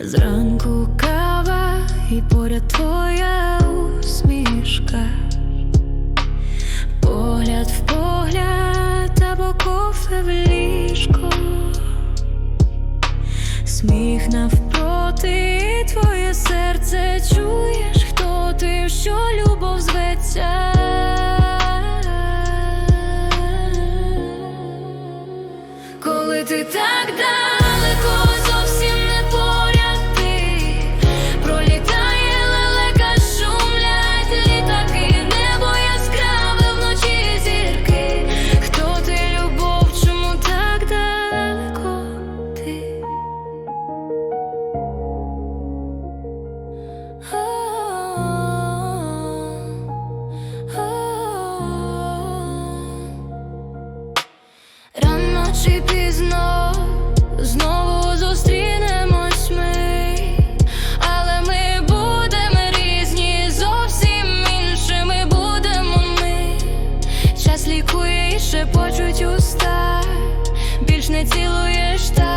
зранку кава і поряд твоя усмішка, погляд в погляд або кофе в ліжко, сміх навпроти, і твоє серце чуєш, хто ти, що любов зветься. Коли ти так дав чи пізно знову зустрінемось ми, але ми будемо різні, зовсім іншими будемо ми. Час лікує і шепочуть уста, більш не цілуєш так.